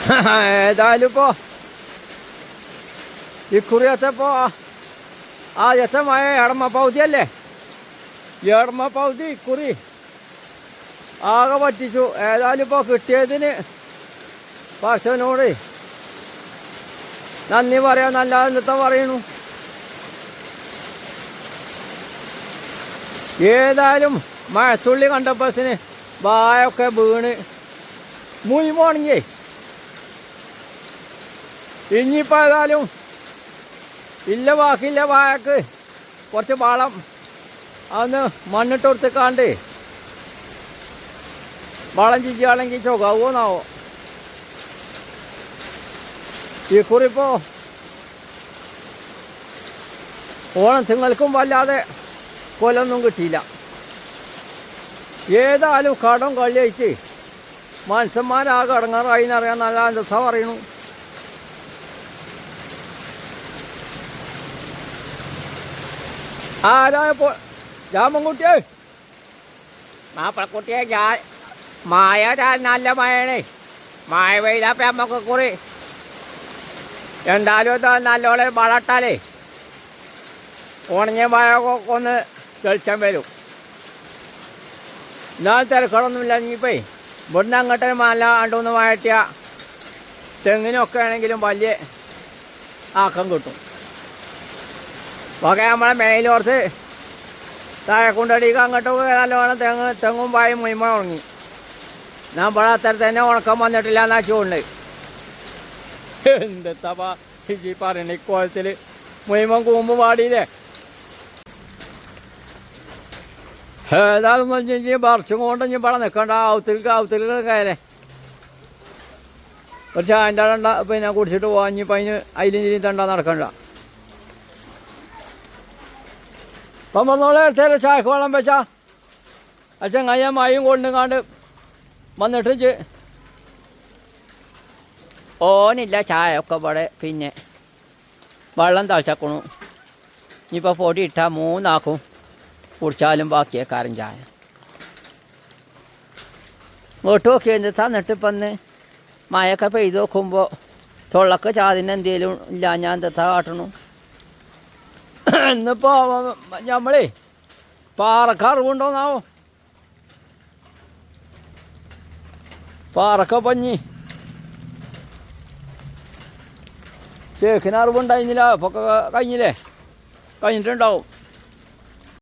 ഏതായാലും ഇപ്പോൾ ഇക്കുറിയത്തെ പോ ആദ്യത്തെ മഴ എടമ പൗതി അല്ലേ? എടമ പൗതി ഇക്കുറി ആകെ പറ്റിച്ചു. ഏതായാലും ഇപ്പോൾ കിട്ടിയതിന് പശുവിനോട് നന്ദി പറയാൻ നല്ല എന്നിട്ട് പറയണു? ഏതായാലും മഴത്തുള്ളി കണ്ടപ്പസിന് വായൊക്കെ വീണ്. മുയി ഇനിയിപ്പോൾ ഏതായാലും ഇല്ല വാക്കില്ല വായക്ക്. കുറച്ച് വളം അതൊന്ന് മണ്ണിട്ട് കൊടുത്തേക്കാണ്ട് വളം ചിച്ചാണെങ്കിൽ ചുകാവോന്നാവോ ഈ കുറിപ്പോ ഓണത്തിങ്ങൾക്കും വല്ലാതെ കൊലൊന്നും കിട്ടിയില്ല. ഏതായാലും കടം കളിയച്ച് മനുഷ്യന്മാരാകെ ഇടങ്ങാറായി എന്നറിയാൻ നല്ല അന്തസ്സ പറയണു ആരായപ്പോ രാമൻകുട്ടിയെ മാപ്പിളക്കുട്ടിയെ ഞാൻ മായ നല്ല മഴയാണ് മായ പെയ്തപ്പോ നമ്മക്ക് കുറി. എന്തായാലും നല്ലോണം വളട്ടാലേ ഉണങ്ങിയ മഴ ഒന്ന് തെളിച്ചം വരും. എന്നാൽ തിരക്കടൊന്നുമില്ല ഇനിയിപ്പേ ഇവിടുന്ന് അങ്ങോട്ട് മല മഴട്ടിയ തെങ്ങിനൊക്കെ ആണെങ്കിലും വലിയ ആക്കം കിട്ടും. ഒക്കെ നമ്മളെ മേലോർത്ത് താഴെ കൊണ്ടടിക്ക് അങ്ങോട്ട് നല്ലോണം തെങ്ങ് തെങ്ങും പായും മുയമ ഉണങ്ങി. ഞാൻ ഇവിടെ അത്തരത്തിൽ തന്നെ ഉണക്കം വന്നിട്ടില്ല എന്നാ ചൂണ്ട്. എന്തെത്താ ഈ പറയണ ഇക്കോലത്തിൽ മുയമം കൂമ്പ് പാടിയില്ലേ? ഏതാണെന്ന് വെച്ചാൽ ഇനി പറിച്ചും കൊണ്ട് ഇനി ഇവിടെ നിൽക്കണ്ട. ആവത്തിലേക്ക് ആവത്തിലേക്ക് കയറേ. ഒരു ചായന്റെ പിന്നെ കുടിച്ചിട്ട് പോവാൻ ഇനിയിപ്പോൾ അതിന് അതിലും ഇതിലും തണ്ട നടക്കണ്ട. അപ്പം വന്നോളെ എടുത്തേരെ ചായക്ക് വെള്ളം വെച്ചാ. അച്ഛൻ കയ്യാൻ മായും കൊണ്ടും കാണ്ട് വന്നിട്ട് ഓനില്ല ചായ ഒക്കെ ഇവിടെ പിന്നെ വെള്ളം തളിച്ചക്കണു. ഇനിയിപ്പോൾ പൊടി ഇട്ടാൽ മൂന്നാക്കും കുടിച്ചാലും ബാക്കിയേക്കാരൻ ചായ. ഇങ്ങോട്ട് നോക്കി എന്ത് തന്നിട്ട് ഇപ്പം ഇന്ന് മഴയൊക്കെ പെയ്ത് നോക്കുമ്പോൾ തൊള്ളക്ക് ചാതിന് എന്തേലും ഇല്ല ഞാൻ എന്താ കാട്ടണു. ഇന്നിപ്പോൾ നമ്മളേ പാറക്ക് അറിവുണ്ടോന്നാവോ പാറക്ക പഞ്ഞി. ചേക്കിന് അറിവുണ്ടായിരുന്നില്ല ഇപ്പൊ ഒക്കെ കഴിഞ്ഞില്ലേ? കഴിഞ്ഞിട്ടുണ്ടാവും.